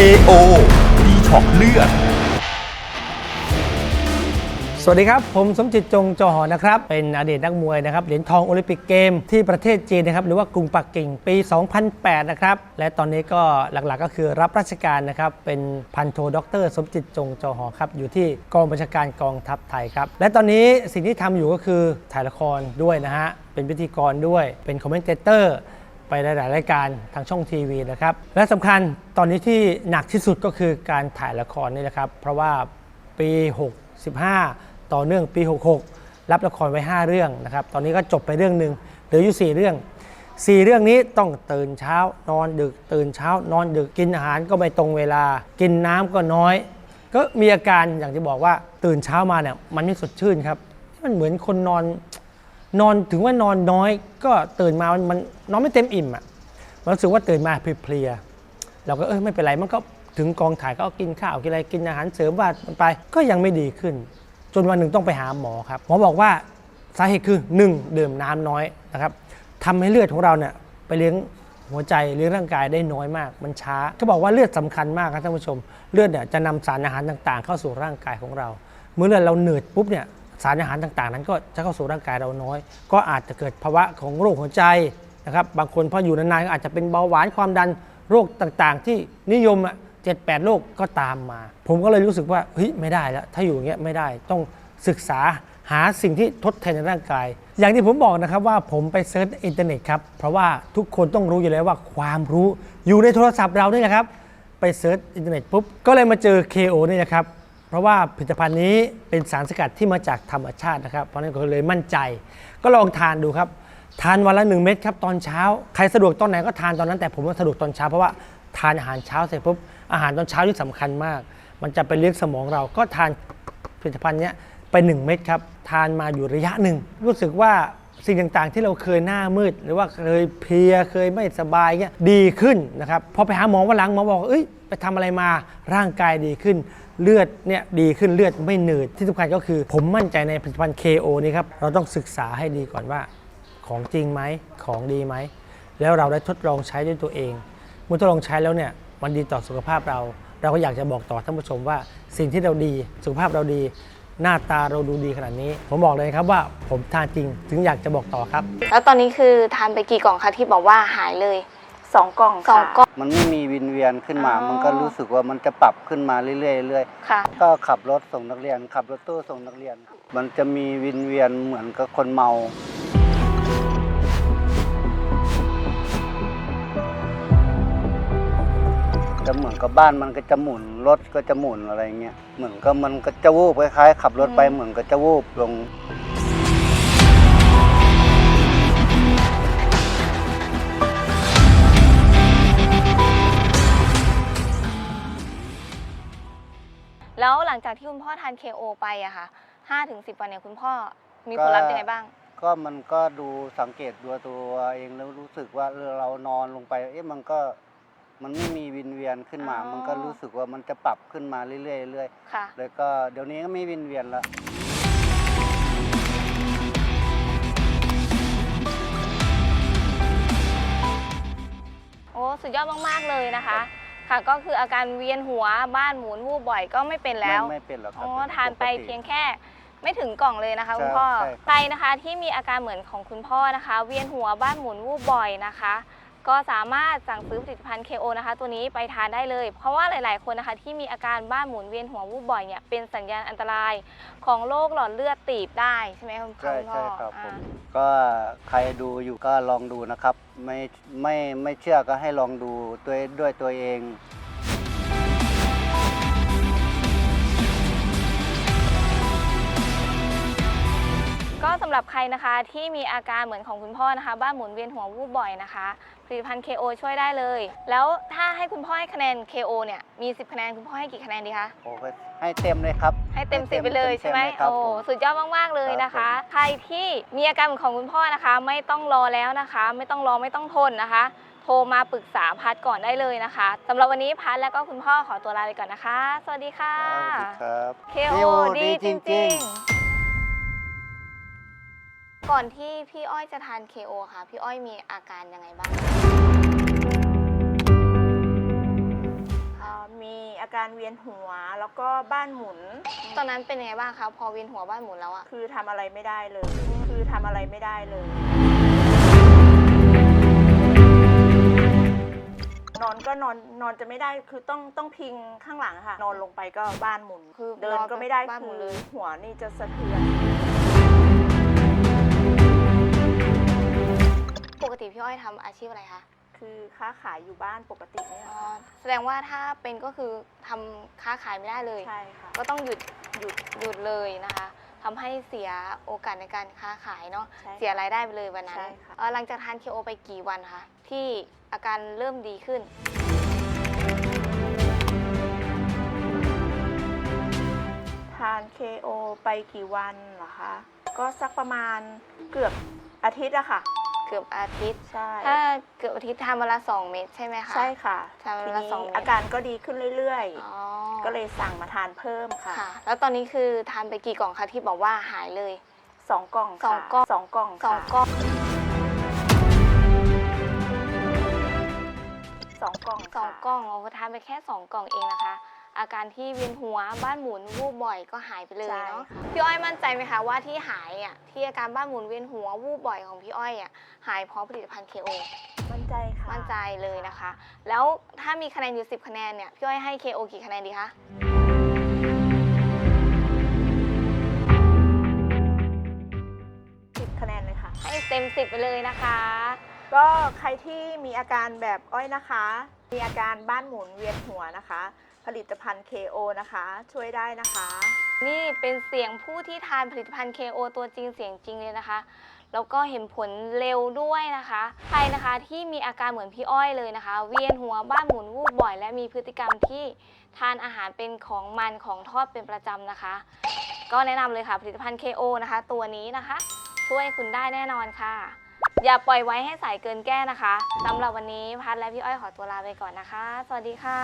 KO ดีช็อกเลือด สวัสดีครับ ผมสมจิตจงจอหอนะครับ เป็นอดีตนักมวยนะครับ เหรียญทองโอลิมปิกเกมที่ประเทศจีนนะครับ หรือว่ากรุงปักกิ่งปี 2008 นะครับ และตอนนี้ก็หลักๆก็คือรับราชการนะครับ เป็นพันโทด็อกเตอร์สมจิตจงจอหอครับ อยู่ที่กองบัญชาการกองทัพไทยครับ และตอนนี้สิ่งที่ทำอยู่ก็คือถ่ายละครด้วยนะฮะ เป็นพิธีกรด้วย เป็นคอมเมนเตเตอร์ ไปหลาย ๆ รายการทางช่องทีวีนะครับ และสำคัญตอนนี้ที่หนักที่สุดก็คือการถ่ายละครนี่แหละครับ เพราะว่าปี 65 ต่อเนื่องปี 66 รับละครไว้ 5 เรื่องนะครับ ตอนนี้ก็จบไปเรื่องหนึ่งเหลืออยู่ 4 เรื่อง 4 เรื่องนี้ต้องตื่นเช้านอนดึก ตื่นเช้านอนดึกกินอาหารก็ไม่ตรงเวลา กินน้ำก็น้อย ก็มีอาการอย่างที่บอกว่าตื่นเช้ามาเนี่ยมันไม่สดชื่นครับมันเหมือนคนนอน นอนถึงว่านอนน้อย ก็ตื่นมามันมันนอนไม่เต็มอิ่มอะมันรู้สึกว่าตื่นมาเพลียๆเราก็เออไม่เป็นไรมันก็ถึงกองถ่ายก็กินข้าวกินอะไรกินอาหารเสริมว่ามันไปก็ยังไม่ดีขึ้น จนวันหนึ่งต้องไปหาหมอครับหมอบอกว่าสาเหตุคือ 1. ดื่มน้ำน้อยนะครับทำให้เลือดของเราเนี่ยไปเลี้ยงหัวใจเลี้ยงร่างกายได้น้อยมาก มันช้าเขาบอกว่าเลือดสำคัญมากครับท่านผู้ชม เลือดเนี่ยจะนำสารอาหารต่างๆ เข้าสู่ร่างกายของเรา เมื่อเลือดเราเหนืดปุ๊บเนี่ย สารอาหารต่างๆ นั้นก็จะเข้าสู่ร่างกายเราน้อย ก็อาจจะเกิดภาวะของโรคหัวใจนะครับ บางคนพออยู่นานๆก็อาจจะเป็นเบาหวานความดันโรคต่างๆ ที่นิยมอะเจ็ดแปดโรคก็ตามมา ผมก็เลยรู้สึกว่าเฮ้ยไม่ได้แล้วถ้าอยู่อย่างเงี้ยไม่ได้ต้องศึกษาหาสิ่งที่ทดแทนในร่างกาย อย่างที่ผมบอกนะครับว่าผมไปเซิร์ชอินเทอร์เน็ตครับ เพราะว่าทุกคนต้องรู้อยู่แล้วว่าความรู้อยู่ในโทรศัพท์เรานี่แหละครับ ไปเซิร์ชอินเทอร์เน็ตปุ๊บ ก็เลยมาเจอ KO นี่นะครับ ราะว่าผลิตภัณฑ์นี้เป็นสารสกัดที่มาจากธรรมชาตินะครับ เพราะนั้นก็เลยมั่นใจ ก็ลองทานดูครับ ทานวันละ1เม็ดครับตอนเช้า ใครสะดวกตอนไหนก็ทานตอนนั้น แต่ผมว่าสะดวกตอนเช้าเพราะว่าทานอาหารเช้าเสร็จปุ๊บอาหารตอนเช้าที่สำคัญมาก มันจะไปเลี้ยงสมองเราก็ทานผลิตภัณฑ์นี้ไป 1 เม็ดครับ ทานมาอยู่ระยะหนึ่ง รู้สึกว่าสิ่งต่างๆ ที่เราเคยหน้ามืด หรือว่าเคยเพลียเคยไม่สบายเงี้ยดีขึ้นนะครับพอไปหาหมอวันหลังหมอบอกเอ้ยไปทำอะไรมาร่างกายดีขึ้น เลือดเนี่ยดีขึ้นเลือดไม่หนืดที่สำคัญก็คือ ผมมั่นใจในผลิตภัณฑ์ KO นี้ครับ เราต้องศึกษาให้ดีก่อนว่าของจริงไหมของดีไหม แล้วเราได้ทดลองใช้ด้วยตัวเอง เมื่อทดลองใช้แล้วเนี่ยมันดีต่อสุขภาพเรา เราก็อยากจะบอกต่อท่านผู้ชมว่าสิ่งที่เราดี สุขภาพเราดี หน้าตาเราดูดีขนาดนี้ ผมบอกเลยครับว่าผมทานจริงถึงอยากจะบอกต่อครับ แล้วตอนนี้คือทานไปกี่กล่องคะที่บอกว่าหายเลย สองกล่องสองค่ะ กล่อง มันไม่มีวินเวียนขึ้นมา อ๋อ มันก็รู้สึกว่ามันจะปรับขึ้นมาเรื่อยๆเรื่อยค่ะ ๆก็ขับรถส่งนักเรียน ขับรถตู้ส่งนักเรียน มันจะมีวินเวียนเหมือนกับคนเมา จะเหมือนกับบ้านมันก็จะหมุนรถก็จะหมุนอะไรเงี้ยเหมือนกับมันก็จะวูบคล้ายๆขับรถไปอืม เหมือนก็จะวูบลง ลังจากที่คุณพ่อทาน KO ไปอะค่ะ5ถึง10วันเนี่ยคุณพ่อมีผลลัพธ์ยังไงบ้าง ก็มันก็ดูสังเกตดูตัวเองแล้วรู้สึกว่าเออเรานอนลงไป เอ๊ะมันก็มันไม่มีวินเวียนขึ้นมา อ๋อ มันก็รู้สึกว่ามันจะปรับขึ้นมาเรื่อยๆเรื่อยค่ะ ๆแล้วก็เดี๋ยวนี้ก็ไม่วินเวียนละโอ้สุดยอดมาก ๆ เลยนะคะ ค่ะก็คืออาการเวียนหัวบ้านหมุนวูบบ่อยก็ไม่เป็นแล้วไม่ไม่เป็นหรอกครัอ๋บอป็ทานไปกติ เพียงแค่ไม่ถึงกล่องเลยนะคะใช่คุณพ่อใช่ครับ ใครนะคะที่มีอาการเหมือนของคุณพ่อนะคะ เวียนหัวบ้านหมุนวูบบ่อยนะคะ ก็สามารถสั่งซื้อผลิตภัณฑ์ KO นะคะ ตัวนี้ไปทานได้เลย เพราะว่าหลาย ๆ คนนะคะ ที่มีอาการบ้านหมุนเวียนหัววูบบ่อยเนี่ยเป็นสัญญาณอันตรายของโรคหลอดเลือดตีบได้ใช่ไหมคุณพ่อใช่คุณพ่อใช่ครับผมอ่าก็ใครดูอยู่ก็ลองดูนะครับ ไม่ไม่ไม่เชื่อก็ให้ลองดูด้วยด้วยตัวเอง ก็สำหรับใครนะคะที่มีอาการเหมือนของคุณพ่อนะคะ บ้านหมุนเวียนหัววูบบ่อยนะคะ ผลิตภัณฑ์ KO ช่วยได้เลย แล้วถ้าให้คุณพ่อให้คะแนน KO เนี่ยมี 10 คะแนนคุณพ่อให้กี่คะแนนดีคะโอ้ก็ให้เต็มเลยครับ ให้เต็มสิบไปเลยใช่ไหมต็ๆครับโอ้ผม สุดยอดมากๆเลยนะคะใครที่มีอาการเหมือนของคุณพ่อนะคะ ไม่ต้องรอแล้วนะคะ ไม่ต้องรอไม่ต้องทนนะคะ โทรมาปรึกษาพัดก่อนได้เลยนะคะสำหรับวันนี้พัดแล้วก็คุณพ่อขอตัวลาไปก่อนนะคะ สวัสดีค่ะสวัสดีครับ KO ดีจริง ๆ ก่อนที่พี่อ้อยจะทาน KO ค่ะ พี่อ้อยมีอาการยังไงบ้างอ่าอาการเวียนหัวแล้วก็บ้านหมุน ตอนนั้นเป็นยังไงบ้างคะพอเวียนหัวบ้านหมุนแล้วอะคือทำอะไรไม่ได้เลย คือทำอะไรไม่ได้เลย นอนก็นอนนอนจะไม่ได้คือต้องต้องพิงข้างหลังค่ะ นอนลงไปก็บ้านหมุน คือเดินก็ไม่ได้บ้านหมุคืนอเลย หัวนี่จะสะเทือน ปกติพี่อ้อยทำอาชีพอะไรคะคือค้าขายอยู่บ้านปกติเนี่ยอ๋อแสดงว่าถ้าเป็นก็คือทำค้าขายไม่ได้เลย ใช่ค่ะ ก็ต้องหยุดหยุดหยุดเลยนะคะทำให้เสียโอกาสในการค้าขายเนาะใช่ค่ะเสียรายได้ไปเลยวันนั้นใช่ค่ะ เอ่อหลังจากทานเคโอไปกี่วันคะที่อาการเริ่มดีขึ้น ทาน KO ไปกี่วันเหรอคะ ก็สักประมาณเกือบอาทิตย์อะค่ะ เกือบอาทิตย์ ใช่ ถ้าเกือบอาทิตย์ทานวันละสองเม็ดใช่ไหมคะ ใช่ค่ะทานวันทีละนี้สองเม็ดอาการก็ดีขึ้นเรื่อยอ๋อๆ ก็เลยสั่งมาทานเพิ่มค่ะ ค่ะ แล้วตอนนี้คือทานไปกี่กล่องคะที่บอกว่าหายเลย สองกล่องสองค่ะกล่อง สองกล่องสองค่ะกล่อง สองกล่องสองค่ะ กล่องเราทานไปแค่สองกล่องเองนะคะ อาการที่เวียนหัวบ้านหมุนวูบบ่อยก็หายไปเลยใช่เนาะค่ะพี่อ้อยมั่นใจไหมคะว่าที่หายอะที่อาการบ้านหมุนเวียนหัววูบบ่อยของพี่อ้อยอะหายเพราะผลิตภัณฑ์ KO มั่นใจค่ะมั่นใจเลยนะคะ แล้วถ้ามีคะแนนอยู่ 10 คะแนนเนี่ยพี่อ้อยให้ KO กี่คะแนนดีคะสิบคะแนนเลยค่ะ ให้เต็ม 10 ไปเลยนะคะ ก็ใครที่มีอาการแบบอ้อยนะคะ มีอาการบ้านหมุนเวียนหัวนะคะ ผลิตภัณฑ์ KO นะคะ ช่วยได้นะคะ นี่เป็นเสียงผู้ที่ทานผลิตภัณฑ์ KO ตัวจริงเสียงจริงเลยนะคะ แล้วก็เห็นผลเร็วด้วยนะคะ ใครนะคะที่มีอาการเหมือนพี่อ้อยเลยนะคะ เวียนหัวบ้านหมุนวูบบ่อย และมีพฤติกรรมที่ทานอาหารเป็นของมันของทอดเป็นประจำนะคะ ก็แนะนำเลยค่ะผลิตภัณฑ์ KO นะคะ ตัวนี้นะคะ ช่วยคุณได้แน่นอนค่ะ อย่าปล่อยไว้ให้สายเกินแก้นะคะสำหรับวันนี้พัดและพี่อ้อยขอตัวลาไปก่อนนะคะ สวัสดีค่ะ